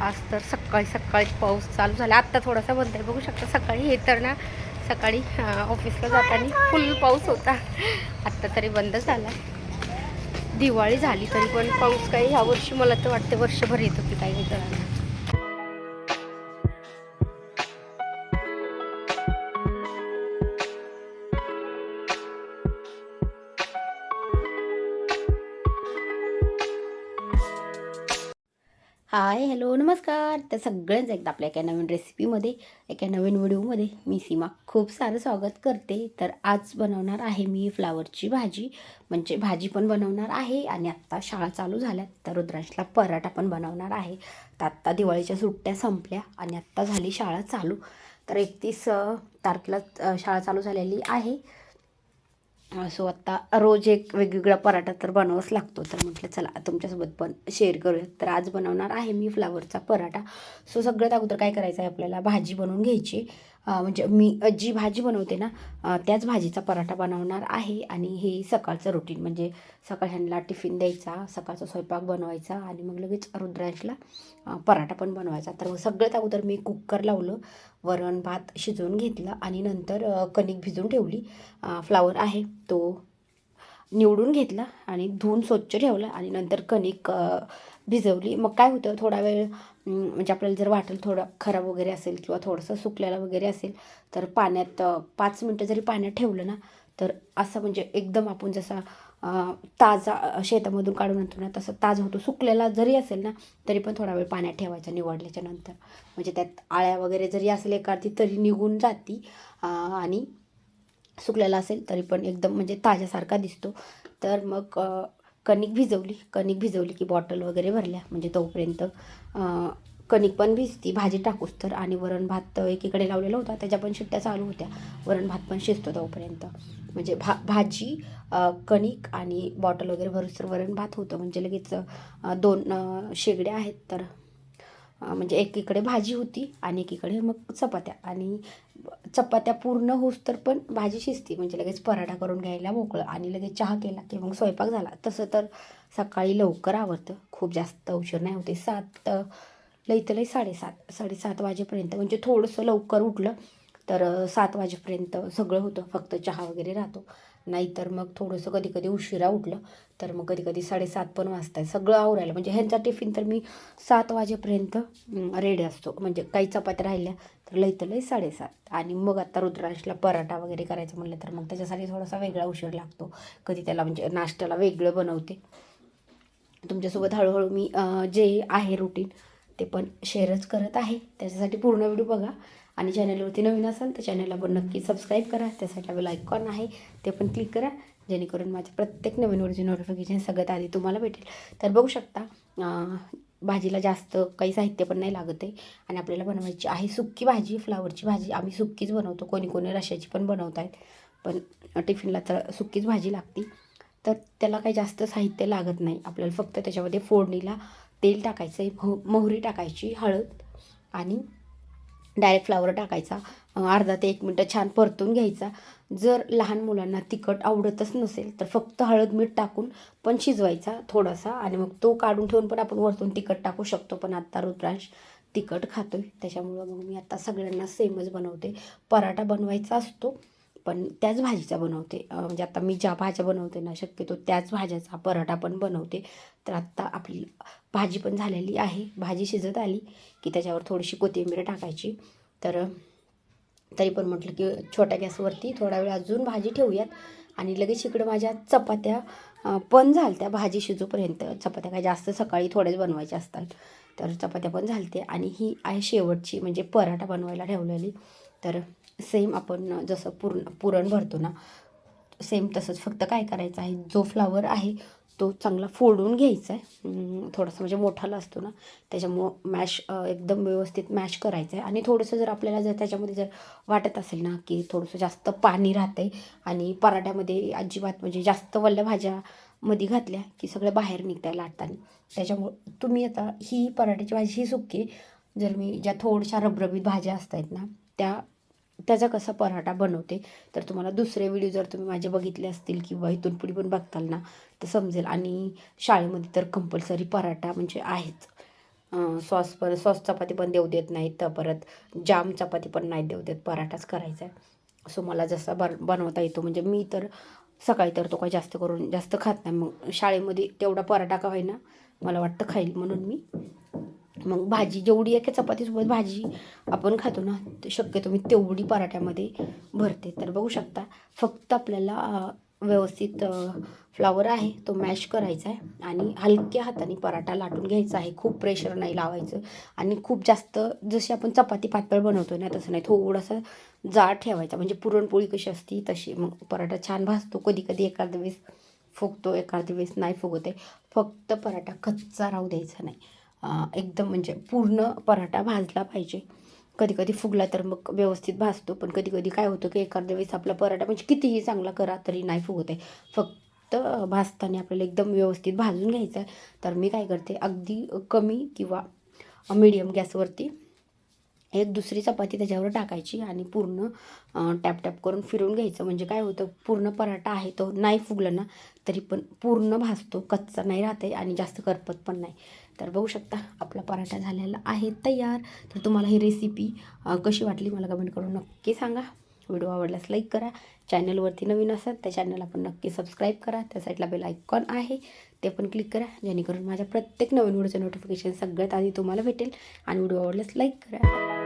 आज तर सकाळी सकाळी पाऊस चालू झाला. आत्ता थोडासा बंद आहे. बघू शकता सकाळी हे तर ना सकाळी ऑफिसला जाताना फुल पाऊस होता. आत्ता तरी बंद झाला दिवाळी झाली तरी पण पाऊस काही ह्या वर्षी मला तर वाटते वर्षभर येत होती काही नाही हाय हॅलो नमस्कार. तर सगळ्यांचं एकदा आपल्या एका नवीन रेसिपीमध्ये एका नवीन व्हिडिओमध्ये मी सीमा खूप सारं स्वागत करते. तर आज बनवणार आहे मी फ्लावरची भाजी. म्हणजे भाजी पण बनवणार आहे आणि आत्ता शाळा चालू झाल्या तर रुद्रांशला पराठा पण बनवणार आहे. तर आत्ता दिवाळीच्या सुट्ट्या संपल्या आणि आत्ता झाली शाळा चालू. तर एकतीस तारखेला शाळा चालू झालेली आहे. सो आत्ता रोज एक वेगवेगळा पराठा तर बनवावाच लागतो. तर म्हटलं चला तुमच्यासोबत पण शेअर करूया तर आज बनवणार आहे मी फ्लावरचा पराठा. सो सगळ्यात अगोदर काय करायचं आहे आपल्याला? भाजी बनवून घ्यायची. म्हणजे मी जी भाजी बनवते ना त्याच भाजीचा पराठा बनवणार आहे. आणि हे सकाळचं रुटीन म्हणजे सकाळ ह्यांना टिफिन द्यायचा सकाळचा स्वयंपाक बनवायचा आणि मग लगेच रुद्रांशला पराठा पण बनवायचा. तर सगळ्यात अगोदर मी कुकर लावलं वरण भात शिजवून घेतलं आणि नंतर कणिक भिजून ठेवली. फ्लावर आहे. तो निवडून घेतला आणि धुवून स्वच्छ ठेवला आणि नंतर कणिक भिजवली. मग काय होतं थोडा वेळ म्हणजे आपल्याला जर वाटेल थोडा खराब वगैरे असेल किंवा थोडंसं सुकलेला वगैरे असेल तर पाण्यात पाच मिनटं जरी पाण्यात ठेवलं ना तर असं म्हणजे एकदम आपण जसा ताजा शेतामधून काढून आणतो ना तसं ताजा होतो. सुकलेला जरी असेल ना तरी पण थोडा वेळ पाण्यात ठेवायचा निवडल्याच्या नंतर. म्हणजे त्यात आळ्या वगैरे जरी असेल एखादी तरी निघून जाती आणि सुकलेला असेल तरी पण एकदम म्हणजे ताज्यासारखा दिसतो. तर मग कणिक भिजवली. कणिक भिजवली की बॉटल वगैरे भरल्या म्हणजे तोपर्यंत कणिक पण भिजती. भाजी टाकूस तर. आणि वरण भात एकीकडे लावलेला होता. त्याच्या पण शिट्ट्या चालू होत्या. वरण भात पण शिजतो तोपर्यंत. म्हणजे भा भाजी कणिक आणि बॉटल वगैरे भरूस तर वरण भात होतं. म्हणजे लगेच दोन शेगड्या आहेत तर म्हणजे एकीकडे भाजी होती आणि एकीकडे मग चपात्या. आणि चपात्या पूर्ण होऊस तर पण भाजी शिजते. म्हणजे लगेच पराठा करून घ्यायला मोकळं आणि लगेच चहा केला की मग स्वयंपाक झाला. तसं तर सकाळी लवकर आवडतं खूप जास्त उशीर नाही होते. सात लई तर लई साडेसात साडेसात वाजेपर्यंत. म्हणजे थोडंसं लवकर उठलं तर सात वाजेपर्यंत सगळं होतं. फक्त चहा वगैरे राहतो. नाहीतर मग थोडंसं कधी कधी उशिरा उठलं तर मग कधी कधी साडेसात पण वाजताय. सगळं आवरायला. म्हणजे ह्यांचा टिफिन तर मी सात वाजेपर्यंत रेडी असतो. म्हणजे काही चपात्या राहिल्या तर लई तर लई साडेसात. आणि मग आता रुद्रांशला पराठा वगैरे करायचं म्हणलं तर मग त्याच्यासाठी थोडासा वेगळा उशीर लागतो. कधी त्याला म्हणजे नाश्त्याला वेगळं बनवते. तुमच्यासोबत हळूहळू मी जे आहे रुटीन ते पण शेअरच करत आहे. त्याच्यासाठी पूर्ण व्हिडिओ बघा. आणि चॅनलवरती नवीन असाल तर चॅनलला पण नक्की सबस्क्राईब करा. त्यासाठी बेल आयकॉन आहे ते पण क्लिक करा. जेणेकरून माझ्या प्रत्येक नवीन व्हिडिओची नोटिफिकेशन सगळ्यात आधी तुम्हाला भेटेल. तर बघू शकता भाजीला जास्त काही साहित्य पण नाही लागत आहे. आणि आपल्याला बनवायची आहे सुक्की भाजी फ्लावरची भाजी. आम्ही सुक्कीच बनवतो. कोणी कोणी रशाची पण बनवत आहेत पण टिफिनला तर सुक्कीच भाजी लागते. तर त्याला काही जास्त साहित्य लागत नाही. आपल्याला फक्त त्याच्यामध्ये फोडणीला तेल टाकायचं आहे मोहरी टाकायची हळद आणि डायरेक्ट फ्लावर टाकायचा. अर्धा ते एक मिनटं छान परतून घ्यायचा. जर लहान मुलांना तिखट आवडतच नसेल तर फक्त हळद मीठ टाकून पण शिजवायचा थोडासा आणि मग तो काढून ठेवून पण आपण वरतून तिखट टाकू शकतो. पण आत्ता रुद्रांश तिखट खातो आहे त्याच्यामुळं मग मी आत्ता सगळ्यांना सेमच बनवते. पराठा बनवायचा असतो. पण त्याच भाजीचा बनवते. म्हणजे आता मी ज्या भाज्या बनवते ना शक्यतो त्याच भाज्याचा पराठा पण बनवते. तर आत्ता आपली भाजी पण झालेली आहे. भाजी शिजत आली की त्याच्यावर थोडीशी कोथिंबीर टाकायची. तर तरी पण म्हटलं की छोट्या गॅसवरती थोडा वेळ अजून भाजी ठेवूयात. आणि लगेच इकडं माझ्या चपात्या पण झालत्या भाजी शिजूपर्यंत. चपात्या काय जास्त सकाळी थोड्याच बनवायच्या असतात. तर चपात्या पण झालते आणि ही आहे शेवटची म्हणजे पराठा बनवायला ठेवलेली. तर सेम आपण जसं पूर्ण पुरण भरतो ना सेम तसंच. फक्त काय करायचं आहे जो फ्लावर आहे तो चांगला फोडून घ्यायचा आहे. थोडासा म्हणजे मोठाला असतो ना त्याच्यामुळं मॅश एकदम व्यवस्थित मॅश करायचं आहे. आणि थोडंसं जर आपल्याला जर त्याच्यामध्ये जर वाटत असेल ना की थोडंसं जास्त पाणी राहतं आहे आणि पराठ्यामध्ये अजिबात म्हणजे जास्त वल्ल्या भाज्यामध्ये घातल्या की सगळं बाहेर निघताय लाटताना त्याच्यामुळं तुम्ही आता ही पराठ्याची भाजी ही सुकी जर मी ज्या थोड्याशा रबरबीत भाज्या असतात ना त्या त्याचा कसा पराठा बनवते तर तुम्हाला दुसरे व्हिडिओ जर तुम्ही माझे बघितले असतील किंवा इथून पुढे पण बघताल ना तर समजेल. आणि शाळेमध्ये तर कंपल्सरी पराठा म्हणजे आहेच. सॉस पण सॉस चपाती पण देऊ देत नाहीत तर परत जाम चपाती पण नाही देऊ देत. पराठाच करायचा आहे. सो मला जसा बर बनवता येतो म्हणजे मी तर सकाळी तर तो काही जास्त करून जास्त खात नाही. मग शाळेमध्ये तेवढा पराठा का होईना मला वाटतं खाईल म्हणून मी मग भाजी जेवढी एका चपातीसोबत भाजी आपण खातो ना ते शक्यतो मी तेवढी पराठ्यामध्ये भरते. तर बघू शकता फक्त आपल्याला व्यवस्थित फ्लावर आहे तो मॅश करायचा आहे आणि हलक्या हाताने पराठा लाटून घ्यायचा आहे. खूप प्रेशर नाही लावायचं आणि खूप जास्त जशी आपण चपाती पातळ बनवतो ना तसं नाही. थोडासा जाड ठेवायचा. म्हणजे पुरणपोळी कशी असती तशी. मग पराठा छान भाजतो. कधी कधी एखाद्या वेळेस फुगतो एखाद्या वेळेस नाही फुगत आहे. फक्त पराठा कच्चा राहू द्यायचा नाही. एकदम म्हणजे पूर्ण पराठा भाजला पाहिजे. कधी कधी फुगला तर मग व्यवस्थित भाजतो पण कधी कधी काय होतं की एखाद्या वेळेस आपला पराठा म्हणजे कितीही चांगला करा तरी नाही फुगत आहे. फक्त भाजताना आपल्याला एकदम व्यवस्थित भाजून घ्यायचं आहे. तर मी काय करते अगदी कमी किंवा मीडियम गॅसवरती एक दुसरी चपाती त्याच्यावर टाकायची आणि पूर्ण टॅपटॅप टॅप टॅप करून फिरवून घ्यायचं. म्हणजे काय होतं पूर्ण पराठा आहे तो नाही फुगला ना तरी पण पूर्ण भाजतो. कच्चा नाही राहते आणि जास्त करपत पण नाही. तर बघू शकता आपला पराठा झालेला आहे तयार. तर तुम्हाला ही रेसिपी कशी वाटली मला कमेंट करून नक्की सांगा. व्हिडिओ आवडल्यास लाईक करा. चॅनलवरती नवीन असाल त्या चॅनलला पण नक्की सबस्क्राईब करा. त्या साईडला बेल आयकॉन आहे. ते पण क्लिक करा. जेणेकरून माझ्या प्रत्येक नवीन व्हिडिओचं नोटिफिकेशन सगळ्यात आधी तुम्हाला भेटेल. आणि व्हिडिओ आवडल्यास लाईक करा.